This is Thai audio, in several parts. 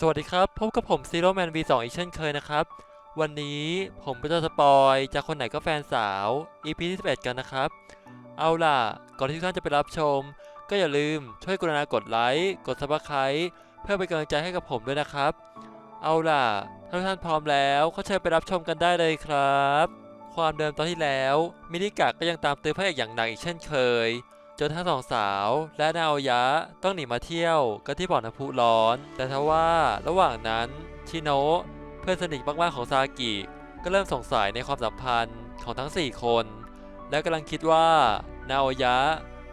สวัสดีครับ พบกับผม Zero Man V2 อีกเช่นเคยนะครับ วันนี้ผมก็จะสปอยจากคนไหนก็แฟนสาว EP ที่11 กันนะครับ เอาล่ะ ก่อนที่ทุกท่านจะไปรับชม ก็อย่าลืมช่วยกรุณากดไลค์ กด Subscribe เพื่อเป็นกำลังใจให้กับผมด้วยนะครับ เอาล่ะถ้าทุกท่านพร้อมแล้วก็เชิญไปรับชมกันได้เลยครับ ความเดิมตอนที่แล้วมินิกะก็ยังตามตื้อพระเอกอย่างหนักอีกเช่นเคย จนทั้งสองสาวและนาโอยะต้องหนีมาเที่ยวกันที่บ่อน้ำพุร้อน แต่ทว่าระหว่างนั้นชิโนะเพื่อนสนิทมากๆของซากิก็เริ่มสงสัยในความสัมพันธ์ของทั้ง 4 คน และกำลังคิดว่านาโอยะ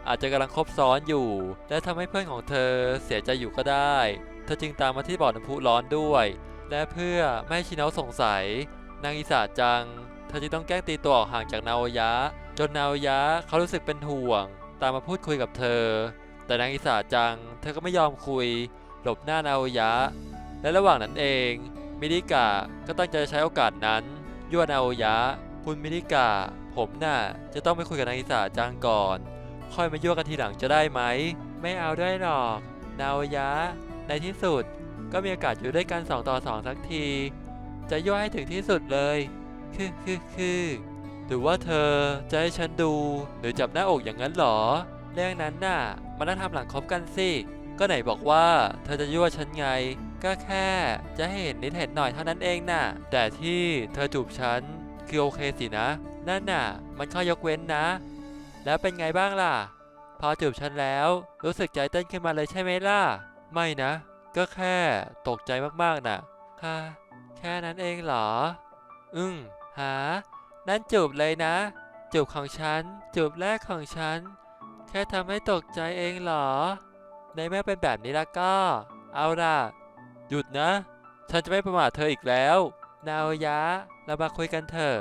อาจจะกำลังคบซ้อนอยู่ และทำให้เพื่อนของเธอเสียใจอยู่ก็ได้ เธอจึงตามมาที่บ่อน้ำพุร้อนด้วย และเพื่อไม่ให้ชิโนะสงสัย นางอิสาจัง เธอจึงต้องแกล้งตีตัวออกห่างจากนาโอยะ จนนาโอยะเขารู้สึกเป็นห่วง ตามมาพูดคุยกับเธอ แต่นางอิสาจัง เธอก็ไม่ยอมคุย หลบหน้านาโอยะ และระหว่างนั้นเอง มิริกะก็ตั้งใจใช้โอกาสนั้นยั่วนาโอยะ คุณมิริกะผมน่ะจะต้องไปคุยกับนางอิสาจังก่อน ค่อยมายั่วกันทีหลังจะได้ไหม ไม่เอาด้วยหรอก นาโอยะ ในที่สุดก็มีโอกาสอยู่ด้วยกันสองต่อสองสักที จะยั่วให้ถึงที่สุดเลย คือคือคือ หรือว่าเธอจะให้ฉันดู หรือจับหน้าอกอย่างนั้นเหรอ เรื่องนั้นน่ะ มันต้องทำหลังคบกันสิ ก็ไหนบอกว่า เธอจะยั่วฉันไง ก็แค่จะให้เห็นนิดเห็นหน่อยเท่านั้นเองน่ะ แต่ที่เธอจูบฉันคือโอเคสินะ นั่นน่ะ มันข้อยกเว้นนะ แล้วเป็นไงบ้างล่ะ พอจูบฉันแล้ว รู้สึกใจเต้นขึ้นมาเลยใช่ไหมล่ะ ไม่นะ ก็แค่ตกใจมากๆน่ะค่ะแค่นั้นเองเหรออืมหา นั่นจูบเลยนะ จูบของฉัน จูบแรกของฉัน แค่ทำให้ตกใจเองเหรอ ในเมื่อเป็นแบบนี้แล้วก็ เอาล่ะ หยุดนะ ฉันจะไม่ประมาทเธออีกแล้ว นาโอยะ เรามาคุยกันเถอะ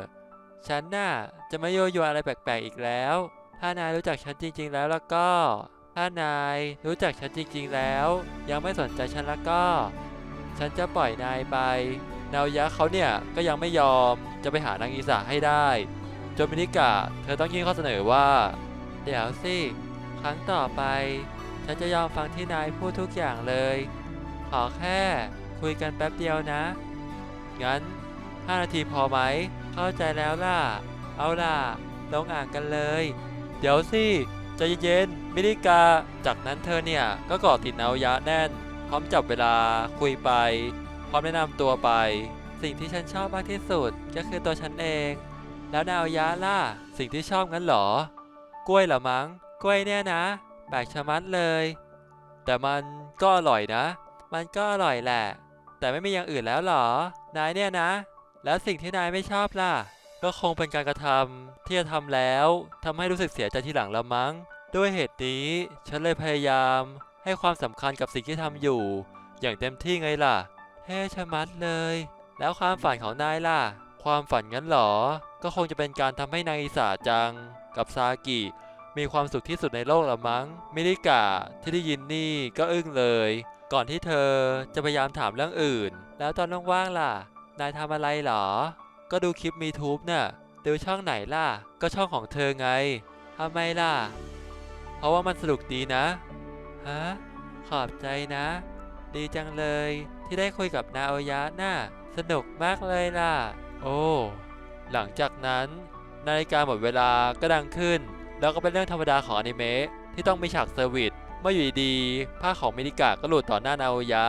ฉันน่ะ จะไม่โยโย่อะไรแปลกๆอีกแล้ว ถ้านายรู้จักฉันจริง ๆ แล้วแล้วก็ ถ้านายรู้จักฉันจริง ๆ แล้ว ยังไม่สนใจฉันแล้วก็ ฉันจะปล่อยนายไป นาวยะเขาเนี่ยก็ยังไม่ยอม จะไปหานางอีสาให้ได้จนมินิกะเธอต้องยื่นข้อเสนอว่า เดี๋ยวสิ ครั้งต่อไป ฉันจะยอมฟังที่นายพูดทุกอย่างเลย ขอแค่คุยกันแป๊บเดียวนะ งั้น 5 นาทีพอไหม เข้าใจแล้วล่ะ เอาล่ะ ลงอ่างกันเลย เดี๋ยวสิใจเย็นๆมินิกา จากนั้นเธอเนี่ย ก็เกาะติดนาวยะแน่น พร้อมจับเวลาคุยไป พร้อมแนะนำตัวไป สิ่งที่ฉันชอบมากที่สุดก็คือตัวฉันเอง แล้วนาวยะล่ะ สิ่งที่ชอบงั้นเหรอ กล้วยเหรอมั้ง กล้วยเนี่ยนะแปลกชะมัดเลย แต่มันก็อร่อยนะ มันก็อร่อยแหละ แต่ไม่มีอย่างอื่นแล้วเหรอ นายเนี่ยนะ แล้วสิ่งที่นายไม่ชอบล่ะ ก็คงเป็นการกระทำที่จะทำแล้วทำให้รู้สึกเสียใจทีหลังละมั้ง ด้วยเหตุนี้ฉันเลยพยายาม ให้ความสำคัญกับสิ่งที่ทำอยู่ อย่างเต็มที่ไงล่ะเท่ชะมัดเลย แล้วความฝันของนายล่ะ ความฝันงั้นเหรอ ก็คงจะเป็นการทำให้นางอิสาจัง กับซากิ มีความสุขที่สุดในโลกละมั้ง มิริกะที่ได้ยินนี่ก็อึ้งเลย ก่อนที่เธอจะพยายามถามเรื่องอื่น แล้วตอนว่างๆล่ะ นายทำอะไรเหรอ ก็ดูคลิปมีทูบน่ะดูช่องไหนล่ะ ก็ช่องของเธอไงทำไมล่ะ เพราะว่ามันสนุกดีนะ ฮะ ขอบใจนะ ดีจังเลยที่ได้คุยกับนาโอยะน่ะ สนุกมากเลยล่ะ โอ้ หลังจากนั้น นาฬิกาหมดเวลาก็ดังขึ้น แล้วก็เป็นเรื่องธรรมดาของอนิเมะที่ต้องมีฉากเซอร์วิสเมื่ออยู่ดีๆผ้าของมิริกะก็หลุดต่อหน้านาโอยะ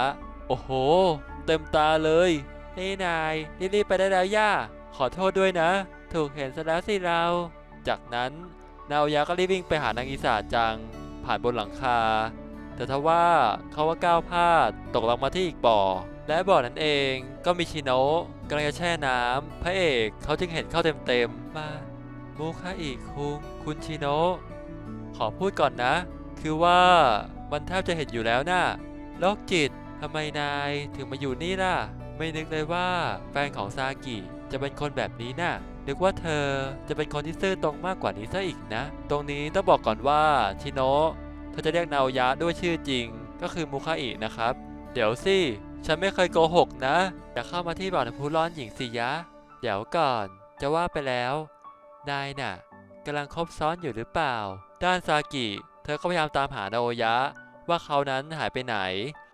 โอ้โห เต็มตาเลย นี่นายรีบๆไปได้แล้วย่า ขอโทษด้วยนะ ถูกเห็นซะแล้วสิเรา จากนั้นนาโอยะก็รีบวิ่งไปหานางอิสาจัง ผ่านบนหลังคา แต่ทว่าเขาว่าก้าวพลาดตกลงมาที่อีกบ่อ และบ่อนั้นเองก็มีชิโนะกำลังจะแช่น้ำพระเอกเขาจึงเห็นเข้าเต็มๆมามูคาอิคุงคุณชิโนะขอพูดก่อนนะ คือว่ามันแทบจะเห็นอยู่แล้วนะ่ะโรคจิตทำไมนายถึงมาอยู่นี่ล่ะ ไม่นึกเลยว่าแฟนของซากิจะเป็นคนแบบนี้น่ะนึกว่าเธอจะเป็นคนที่ซื่อตรงมากกว่านี้ซะอีกนะ ตรงนี้ต้องบอกก่อนว่าชิโนะเธอจะเรียกนาโอยะด้วยชื่อจริง ก็คือมูคาอินะครับ เดี๋ยวสิ ฉันไม่เคยโกหกนะ อย่าเข้ามาที่บ่อน้ำพุร้อนหญิงสิยะ เดี๋ยวก่อน จะว่าไปแล้ว นายน่ะกำลังคบซ้อนอยู่หรือเปล่า ด้านซากิ เธอก็พยายามตามหานาโอยะวว่าเขานั้นหายไปไหน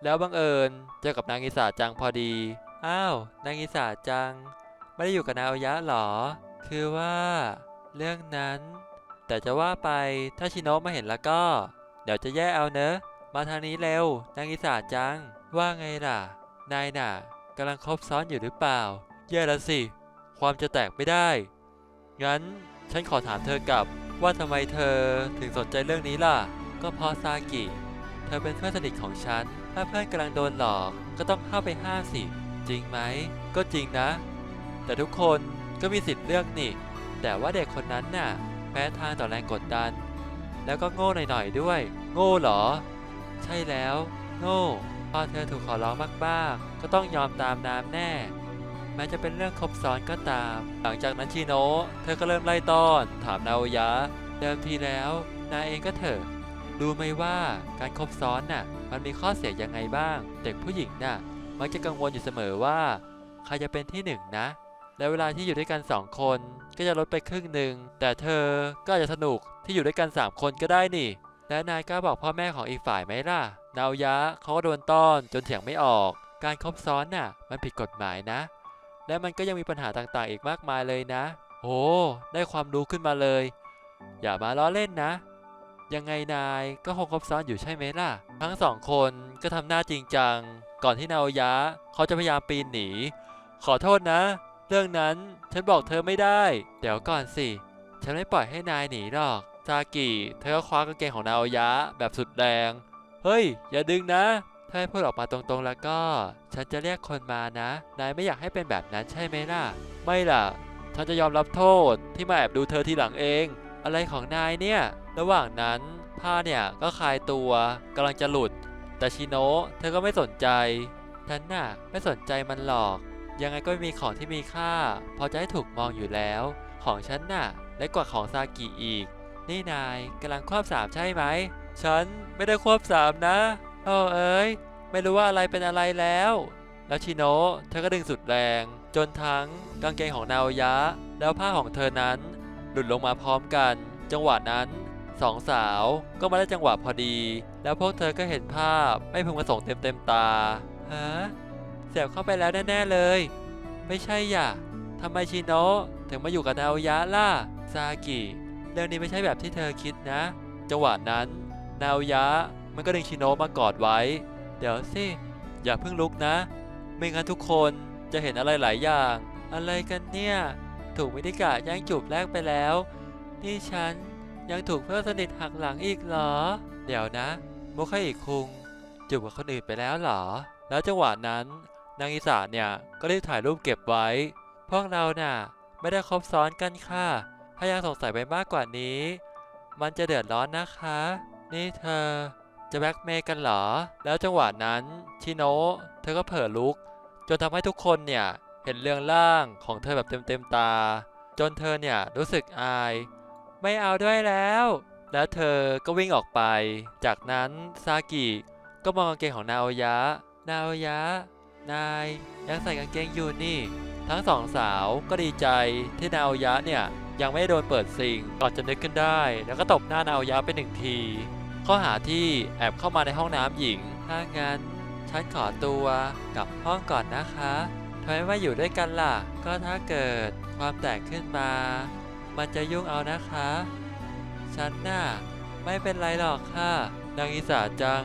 แล้วบังเอิญเจอกับนางอิสาจังพอดี อ้าว นางอิสาจัง ไม่ได้อยู่กับนาโอยะหรอ คือว่า เรื่องนั้น แต่จะว่าไปถ้าชิโนะมาเห็นแล้วก็ เดี๋ยวจะแย่เอาเนอะ มาทางนี้เร็วนางอิสาจัง ว่าไงล่ะ นายน่ะกำลังคบซ้อนอยู่หรือเปล่า แย่แล้วสิ ความจะแตกไม่ได้ งั้นฉันขอถามเธอกลับว่าทำไมเธอถึงสนใจเรื่องนี้ล่ะ ก็เพราะซากิ เธอเป็นเพื่อนสนิทของฉัน ถ้าเพื่อนกำลังโดนหลอก ก็ต้องเข้าไปห้ามสิ จริงไหม ก็จริงนะ แต่ทุกคนก็มีสิทธิ์เลือกนี่ แต่ว่าเด็กคนนั้นน่ะแพ้ทางต่อแรงกดดัน แล้วก็โง่หน่อยๆด้วย โง่เหรอ ใช่แล้ว โง่ พอเธอถูกขอร้องมากๆ ก็ต้องยอมตามน้ำแน่ แม้จะเป็นเรื่องครบซ้อนก็ตาม หลังจากนั้นชิโนะ เธอก็เริ่มไล่ต้อน ถามนาโอยะ เดิมทีแล้วนาเองก็เถอะ รู้ไหมว่าการคบซ้อนน่ะ มันมีข้อเสียยังไงบ้าง เด็กผู้หญิงน่ะ มักจะกังวลอยู่เสมอว่า ใครจะเป็นที่หนึ่งนะ และเวลาที่อยู่ด้วยกันสองคนก็จะลดไปครึ่งหนึ่ง แต่เธอก็อาจจะสนุกที่อยู่ด้วยกันสามคนก็ได้นี่ และนายกล้าบอกพ่อแม่ของอีกฝ่ายไหมล่ะ นาวยะเขาก็โดนต้อนจนเถียงไม่ออก การคบซ้อนน่ะ มันผิดกฎหมายนะ และมันก็ยังมีปัญหาต่างๆ อีกมากมายเลยนะ โอ้ได้ความรู้ขึ้นมาเลย อย่ามาล้อเล่นนะ ยังไงนายก็คงคบซ้อนอยู่ใช่ไหมล่ะ ทั้งสองคนก็ทำหน้าจริงจัง ก่อนที่นาวยะเขาจะพยายามปีนหนี ขอโทษนะ เรื่องนั้นฉันบอกเธอไม่ได้ เดี๋ยวก่อนสิ ฉันไม่ปล่อยให้นายหนีหรอก ซากิเธอก็คว้ากางเกงของนาโอยะแบบสุดแรง เฮ้ย อย่าดึงนะ ถ้าให้พูดออกมาตรงๆแล้วก็ ฉันจะเรียกคนมานะ นายไม่อยากให้เป็นแบบนั้นใช่ไหมล่ะ ไม่ล่ะ ฉันจะยอมรับโทษที่มาแอบดูเธอทีหลังเอง อะไรของนายเนี่ย ระหว่างนั้นผ้าเนี่ยก็คลายตัวกำลังจะหลุด แต่ชิโนะเธอก็ไม่สนใจ ฉันน่ะไม่สนใจมันหรอก ยังไงก็ม่มีของที่มีค่า พอจะให้ถูกมองอยู่แล้ว ของฉันน่ะเล็กกว่าของซากิอีก นี่นายกำลังควบสามใช่ไหม ฉันไม่ได้ควบสามนะโอ้เอ้ย ไม่รู้ว่าอะไรเป็นอะไรแล้ว แล้วชิโนะเธอก็ดึงสุดแรง จนทั้งกางเกงของนาโอยะ แล้วผ้าของเธอนั้น หลุดลงมาพร้อมกัน จังหวะนั้นสองสาวก็มาได้จังหวะพอดี แล้วพวกเธอก็เห็นภาพไม่พึงประสงค์เต็มเต็มตาฮะเสียบเข้าไปแล้วแน่ๆเลย ไม่ใช่อย่าทำไมชิโนะถึงมาอยู่กับนาโอยะล่ะซากิ รื่องนี้ไม่ใช่แบบที่เธอคิดนะ จังหวะนั้น นาโอยะ มันก็ดึงชิโนะมากอดไว้ เดี๋ยวสิ อย่าเพิ่งลุกนะ ไม่งั้นทุกคนจะเห็นอะไรหลายอย่าง อะไรกันเนี่ย ถูกมิติกะแย่งจูบแรกไปแล้ว นี่ฉันยังถูกเพื่อนสนิทหักหลังอีกเหรอ เดี๋ยวนะโมคาอิคุงจูบกับคนอื่นไปแล้วเหรอ แล้วจังหวะนั้น นางอิสาเนี่ยก็รีบถ่ายรูปเก็บไว้ พวกเราน่ะ ไม่ได้คบซ้อนกันค่ะ ถ้ายังสงสัยไปมากกว่านี้ มันจะเดือดร้อนนะคะ นี่เธอ จะแบล็กเมย์กันเหรอ แล้วจังหวะนั้นชิโนะเธอก็เผลอลุก จนทำให้ทุกคนเนี่ยเห็นเรื่องร่างของเธอแบบเต็มๆตา จนเธอเนี่ยรู้สึกอาย ไม่เอาด้วยแล้ว แล้วเธอก็วิ่งออกไป จากนั้นซากิก็มองกางเกงของนาโอยะ นาโอยะ นายยังใส่กางเกงอยู่นี่ ทั้งสองสาวก็ดีใจที่นาโอยะเนี่ย ยังไม่โดนเปิดซิงก่อนจะนึกขึ้นได้ แล้วก็ตบหน้านาโอยะไปหนึ่งที ข้อหาที่แอบเข้ามาในห้องน้ำหญิง ถ้างั้นฉันขอตัวกลับห้องก่อนนะคะทำไมไม่อยู่ด้วยกันล่ะ ก็ถ้าเกิดความแตกขึ้นมา มันจะยุ่งเอานะคะ ฉันน่ะไม่เป็นไรหรอกค่ะ นางอิสาจัง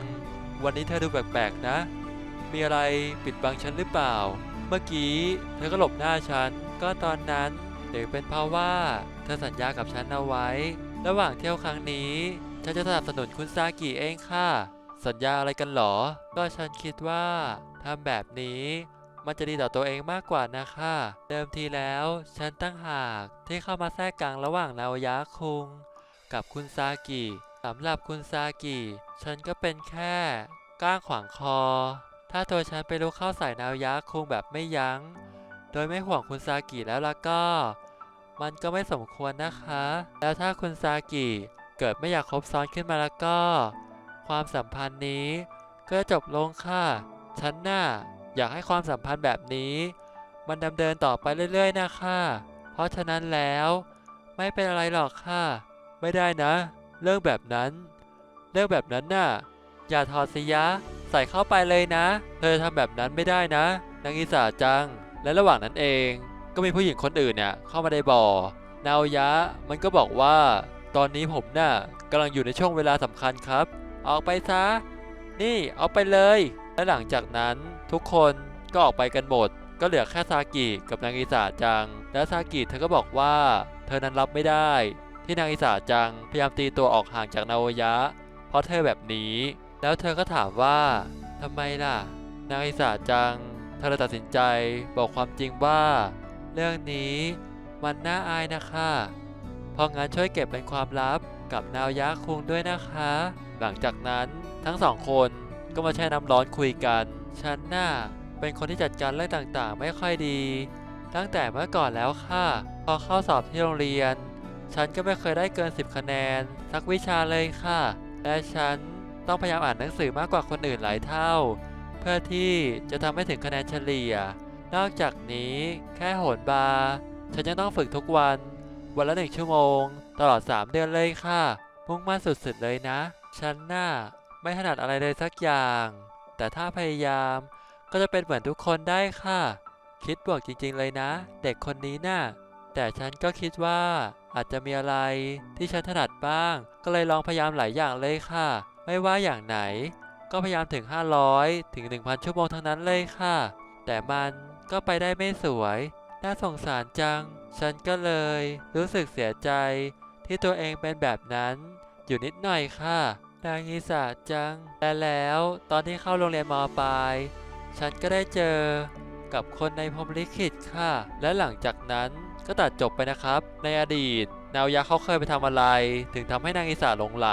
วันนี้เธอดูแปลกๆนะ มีอะไรปิดบังฉันหรือเปล่า เมื่อกี้เธอก็หลบหน้าฉัน ก็ตอนนั้น หรือเป็นเพราะว่าเธอสัญญากับฉันเอาไว้ ระหว่างเที่ยวครั้งนี้ ฉันจะสนับสนุนคุณซากิเองค่ะ สัญญาอะไรกันหรอ ก็ฉันคิดว่าทำแบบนี้ มันจะดีต่อตัวเองมากกว่านะคะ เดิมทีแล้ว ฉันตั้งหากที่เข้ามาแทรกกลางระหว่างนาวยะคุง กับคุณซากิสำหรับคุณซากิ ฉันก็เป็นแค่ก้างขวางคอ ถ้าตัวฉันไปลุกเข้าใส่นาวยะคุงแบบไม่ยัง้ง โดยไม่ห่วงคุณซากิแล้วล่ะก็ มันก็ไม่สมควรนะคะ แล้วถ้าคุณซากิเกิดไม่อยากคบซ้อนขึ้นมาแล้วก็ ความสัมพันธ์นี้ ก็จะจบลงค่ะฉันน่ะอยากให้ความสัมพันธ์แบบนี้ มันดำเนินต่อไปเรื่อย ๆ นะคะ เพราะฉะนั้นแล้ว ไม่เป็นอะไรหรอกค่ะ ไม่ได้นะ เรื่องแบบนั้น เรื่องแบบนั้นน่ะ อย่าถอดสิยะ ใส่เข้าไปเลยนะ เธอทำแบบนั้นไม่ได้นะนางอิสาจัง และระหว่างนั้นเอง ก็มีผู้หญิงคนอื่นเนี่ยเข้ามาในบ่อนาวายะมันก็บอกว่า ตอนนี้ผมน่ะกำลังอยู่ในช่วงเวลาสำคัญครับ ออกไปซะ นี่เอาไปเลย และหลังจากนั้นทุกคนก็ออกไปกันหมด ก็เหลือแค่ซากิกับนางอิสาจัง และซากิเธอก็บอกว่า เธอนั้นรับไม่ได้ ที่นางอิสาจังพยายามตีตัวออกห่างจากนาโอยะ เพราะเธอแบบนี้ แล้วเธอก็ถามว่าทำไมล่ะ นางอิสาจัง เธอตัดสินใจบอกความจริงว่า เรื่องนี้มันน่าอายนะคะเพราะงั้นช่วยเก็บเป็นความลับกับนาวยะคุงด้วยนะคะ หลังจากนั้นทั้งสองคนก็มาแช่น้ำร้อนคุยกันฉันน่ะเป็นคนที่จัดการเรื่องต่างๆ ไม่ค่อยดี ตั้งแต่เมื่อก่อนแล้วค่ะ พอเข้าสอบที่โรงเรียน ฉันก็ไม่เคยได้เกิน 10 คะแนนสักวิชาเลยค่ะ และฉันต้องพยายามอ่านหนังสือมากกว่าคนอื่นหลายเท่า เพื่อที่จะทำให้ถึงคะแนนเฉลี่ย นอกจากนี้แค่โหนบาร์ฉันยังต้องฝึกทุกวัน วันละหนึ่งชั่วโมง ตลอด 3 เดือนเลยค่ะ มุ่งมั่นสุดๆเลยนะ ฉันน่ะไม่ถนัดอะไรเลยสักอย่าง แต่ถ้าพยายามก็จะเป็นเหมือนทุกคนได้ค่ะ คิดบวกจริงๆเลยนะ เด็กคนนี้น่ะ แต่ฉันก็คิดว่าอาจจะมีอะไรที่ฉันถนัดบ้าง ก็เลยลองพยายามหลายอย่างเลยค่ะ ไม่ว่าอย่างไหน ก็พยายามถึง 500 ถึง 1,000 ชั่วโมงทั้งนั้นเลยค่ะ แต่มันก็ไปได้ไม่สวย น่าสงสารจัง ฉันก็เลยรู้สึกเสียใจ ที่ตัวเองเป็นแบบนั้น อยู่นิดหน่อยค่ะ นางอิสาจัง แต่แล้วตอนที่เข้าโรงเรียนมปลาย ฉันก็ได้เจอกับคนในพรมลิขิตค่ะ และหลังจากนั้นก็ตัดจบไปนะครับ ในอดีต นาวยะเขาเคยไปทำอะไร ถึงทำให้นางอิสาหลงไหล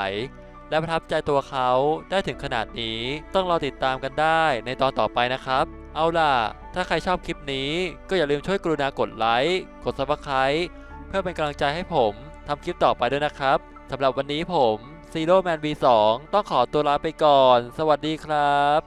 และประทับใจตัวเขาได้ถึงขนาดนี้ ต้องรอติดตามกันได้ในตอนต่อไปนะครับ เอาล่ะ ถ้าใครชอบคลิปนี้ก็อย่าลืมช่วยกรุณากดไลค์ กด subscribe เพื่อเป็นกำลังใจให้ผมทำคลิปต่อไปด้วยนะครับสำหรับวันนี้ผม Zero Man V2 ต้องขอตัวลาไปก่อน สวัสดีครับ